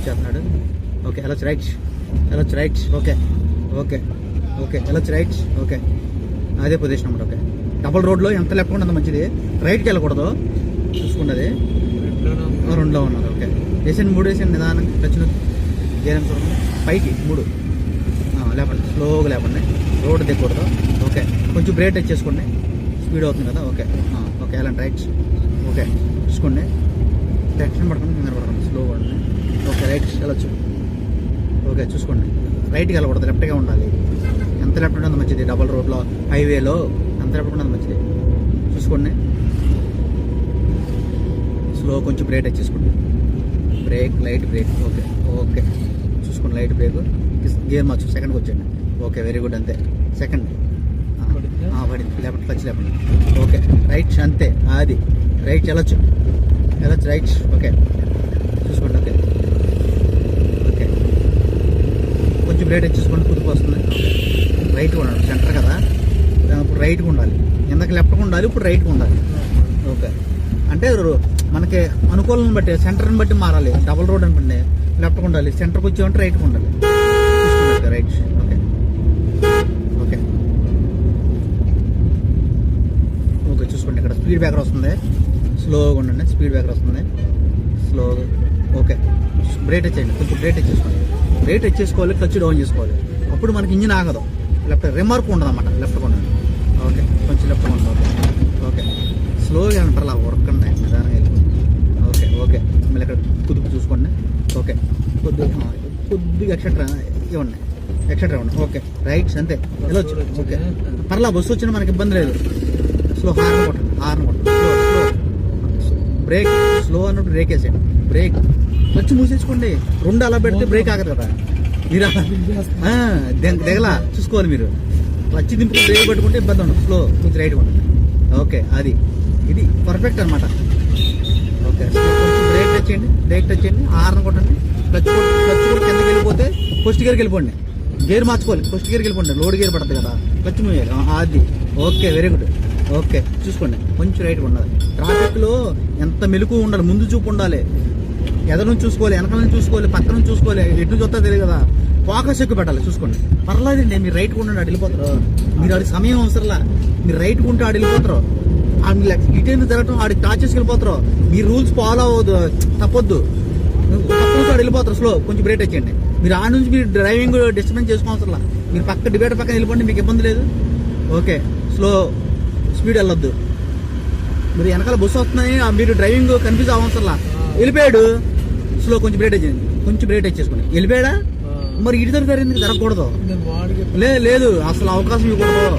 వచ్చేస్తున్నాడు ఓకే వెళ్ళొచ్చు రైట్ వెళ్ళొచ్చు రైట్ ఓకే ఓకే ఓకే వెళ్ళొచ్చు రైట్ ఓకే అదే పొజిషన్ అన్నమాట ఓకే డబుల్ రోడ్లో ఎంత లెఫ్ట్ ఉన్నది మంచిది. రైట్కి వెళ్ళకూడదు. చూసుకున్నది. రెండులో ఉన్నారు ఓకే వేసండి మూడు వేసండి నిదానంగా టచ్ గేరం చూడండి పైకి మూడు. లేపండి స్లోగా లేపండి. రోడ్ దిగకూడదు ఓకే కొంచెం బ్రేక్ టచ్ చేసుకోండి. స్పీడ్ అవుతుంది కదా ఓకే ఓకే వెళ్ళండి రైట్ ఓకే చూసుకోండి. టెన్షన్ పడకండి కంగారు పడకండి ఓకే రైట్ వెళ్ళొచ్చు. ఓకే చూసుకోండి. రైట్కి వెళ్ళకూడదు లెఫ్ట్గా ఉండాలి. ఎంత లెఫ్ట్ అంత మంచిది. డబల్ రోడ్లో హైవేలో ఎంత లెఫ్ట్ అంత మంచిది. చూసుకోండి. స్లో కొంచెం బ్రేక్ టచ్ చేసుకోండి. Brake light brake. Okay okay. చూసుకోండి లైట్ బ్రేక్. గేర్ మార్చు సెకండ్కి వచ్చండి ఓకే వెరీ గుడ్ అంతే. సెకండ్. పడింది? లేపండి టచ్ లేపండి ఓకే రైట్ అంతే. అది రైట్ వెళ్ళొచ్చు. వెళ్ళొచ్చు రైట్. ఓకే చూసుకోండి ఓకే ఓకే బ్లేడ్ వచ్చేసుకోండి కుదుపు వస్తుంది. రైట్ ఉండాలి సెంటర్ కదా. ఇప్పుడు రైట్గా ఉండాలి. ఇందాక లెఫ్ట్గా ఉండాలి? ఇప్పుడు రైట్గా ఉండాలి. ఓకే అంటే రో- మనకి అనుకూలం బట్టి సెంటర్ని బట్టి మారాలి. డబుల్ రోడ్ అనుకోండి లెఫ్ట్కి ఉండాలి. సెంటర్కి వచ్చామంటే రైట్కి ఉండాలి. రైట్ ఓకే ఓకే ఓకే చూసుకోండి ఇక్కడ స్పీడ్ బ్రేకర్ వస్తుంది. స్లోగా ఉండండి స్పీడ్ బ్రేకర్ వస్తుంది. స్లోగా ఓకే బ్రేట్ వచ్చేయండి కొంచెం బ్రేట్ వచ్చేసుకోండి టచ్ చేసుకోవాలి క్లచ్ డౌన్ చేసుకోవాలి. అప్పుడు మనకి ఇంజిన్ ఆగదు. లెఫ్ట్ రిమార్క్ ఉండదు అన్నమాట లెఫ్ట్ ఉండండి ఓకే కొంచెం లెఫ్ట్ ఉండండి ఓకే. స్లోగా అంటారు అలా వర్కండి నిదానంగా వెళ్ళిపోండి ఓకే ఓకే. మళ్ళీ ఇక్కడ కుదుపు చూసుకోండి. ఓకే. కొద్దిగా కొద్దిగా ఎక్సెట్రా ఇవ్వండి. ఎక్సెట్రా ఇవ్వండి. ఓకే. రైట్స్ అంతే. వెళ్ళొచ్చు ఓకే. పర్లా బస్సు వచ్చినా మనకి ఇబ్బంది లేదు. స్లో హార్న్ కొట్టండి హార్న్ కొట్టండి. స్లో స్లో బ్రేక్ స్లో అన్నప్పుడు బ్రేక్ వేసేయండి. బ్రేక్ వచ్చి మూసేసుకోండి. రెండు అలా పెడితే బ్రేక్ ఆగదు కదా. మీరు దిగల చూసుకోవాలి మీరు. వచ్చి దింపుకుని బ్రేక్ పెట్టుకుంటే ఇబ్బంది ఉండదు. స్లో కొంచెం రైట్ ఉండండి ఓకే అది. ఇది పర్ఫెక్ట్ అనమాట ఓకే బ్రేక్ టచ్ చేయండి బ్రేక్ టచ్ చేయండి. హార్న్ కొట్టండి. క్లచ్ కొట్టి క్లచ్ కూడా కిందకి వెళ్ళిపోతే ఫస్ట్ గేర్కి వెళ్ళిపోండి. గేర్ మార్చుకోవాలి. ఫస్ట్ గేర్కి వెళ్ళిపోండి. లోడ్ గేర్ పడుతుంది కదా. క్లచ్ మూయాలి అది. ఓకే వెరీ గుడ్ ఓకే చూసుకోండి. కొంచెం రైట్ ఉండాలి. ట్రాఫిక్లో ఎంత మెలకు ఉండాలి. ముందు చూపు ఉండాలి. ఎదరు నుంచి చూసుకోవాలి వెనక నుంచి చూసుకోవాలి పక్కన నుంచి చూసుకోవాలి ఎటు చూస్తా తెలియదు కదా. ఫోకస్ ఎక్కువ పెట్టాలి చూసుకోండి. పర్లేదండి మీరు రైట్ కొంటే ఆడు వెళ్ళిపోతారు మీరు ఆడి సమయం అవసరంలా. మీరు రైట్ కొంటే ఆడు వెళ్ళిపోతారు. ఆడి ఇటు ఎందుకు తిరగటం ఆడి టాచ్ వెళ్ళిపోతారు. మీ రూల్స్ ఫాలో అవ్వదు తప్పొద్దు. పక్క వెళ్ళిపోతారు స్లో కొంచెం బ్రేక్ వచ్చేయండి మీరు ఆ నుంచి మీరు డ్రైవింగ్ డిస్టర్బెన్స్ చేసుకోవసరంలా మీరు పక్క డిబేట్ పక్కన వెళ్ళిపోండి మీకు ఇబ్బంది లేదు. ఓకే స్లో స్పీడ్ వెళ్ళొద్దు. మీరు వెనకాల బస్సు వస్తున్నాయి ఆ మీరు డ్రైవింగ్ కన్ఫ్యూజ్ అవ్వసరలా వెళ్ళిపోయాడు. స్లో కొంచెం బ్రేక్ వచ్చేయండి కొంచెం బ్రేక్ వచ్చేసుకోండి వెళ్ళిపోయాడా? మరి ఇటు దగ్గర ఎందుకు జరగకూడదు? లే లేదు. అసలు అవకాశం ఇవ్వకూడదు.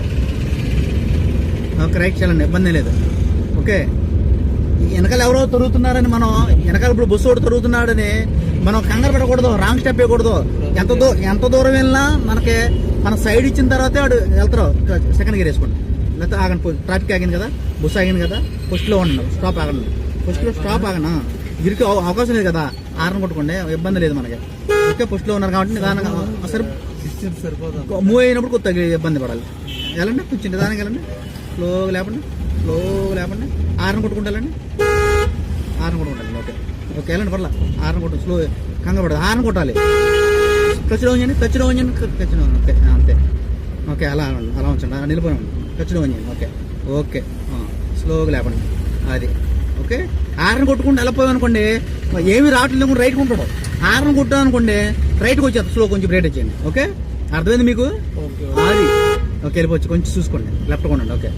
ఓకే రైట్ చేయాలండి ఇబ్బంది లేదు. ఓకే. వెనకాల ఎవరో తరుగుతున్నారని మనం వెనకాల ఇప్పుడు బస్సు ఒకటి తరుగుతున్నాడని మనం కంగారు పెట్టకూడదు రాంగ్ స్టెప్ వేయకూడదు. ఎంత దూ ఎంత దూరం వెళ్ళినా మనకి మన సైడ్ ఇచ్చిన తర్వాతే వాడు వెళ్తారు. సెకండ్ గేర్ వేసుకోండి. లేకపోతే ఆగండి ట్రాఫిక్ ఆగింది కదా. బస్సు ఆగింది కదా. ఫస్ట్లో ఉండండి. స్టాప్ ఆగండి. ఫస్ట్లో స్టాప్ ఆగనా ఇరికి అవ- అవకాశం లేదు కదా. ఆరని కొట్టుకోండి ఇబ్బంది లేదు మనకి. ఓకే ఫస్ట్లో ఉన్నారు కాబట్టి నిదానంగా సరే మూవ్ అయినప్పుడు కొద్దిగా ఇబ్బంది పడాలి. వెళ్ళండి కొంచెం నిదానంగా వెళ్ళండి. స్లోగా లేపండి స్లోగా లేపండి. ఆరని కొట్టుకుంటూ వెళ్ళండి. ఆరని కొట్టుకుంటాను ఓకే. ఓకే వెళ్ళండి పర్లా. ఆరని కొట్టు స్లో కంగా పడదు. ఆరని కొట్టాలి. ఖర్చులో ఉంచండి ఖర్చులో ఉంచండి ఖర్చులో ఓకే ఆ, అంతే. ఓకే అలా అలా ఉంచండి. అలా నిలిపోయి ఖర్చులో ఉంచండి ఓకే. ఓకే స్లోగా లేపండి. అది. ఓకే? ఆరని కొట్టుకుంటూ వెళ్ళిపోయాం అనుకోండి ఏమి రావట్లేదు రైట్కి ఉంటాడు. ఆరని కొట్టాం అనుకోండి రైట్కి వచ్చేది స్లో కొంచెం బ్రేక్ వచ్చేయండి ఓకే? అర్థమైంది మీకు? అది ఓకే వెళ్ళిపోవచ్చు. కొంచెం చూసుకోండి. లెఫ్ట్ కొనండి ఓకే.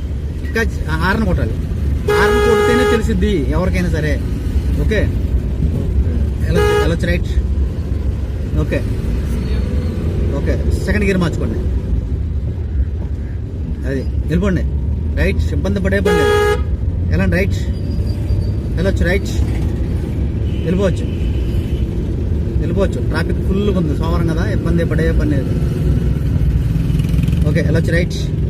ఇంకా ఆరని కొట్టాలి. ఆరని కొడితేనే తెలిసిద్ది ఎవరికైనా సరే. ఓకే? వెళ్ళొచ్చు వెళ్ళొచ్చు right. Okay. Okay second gear మార్చుకోండి. అది వెళ్ళిపోండి. రైట్ ఇబ్బంది పడే పని లేదు. వెళ్ళండి రైట్. వెళ్ళొచ్చు రైట్ వెళ్ళిపోవచ్చు. వెళ్ళిపోవచ్చు. ట్రాఫిక్ ఫుల్గా ఉంది. సోమవారం కదా? ఇబ్బంది పడే పని లేదు. ఓకే వెళ్ళొచ్చు రైట్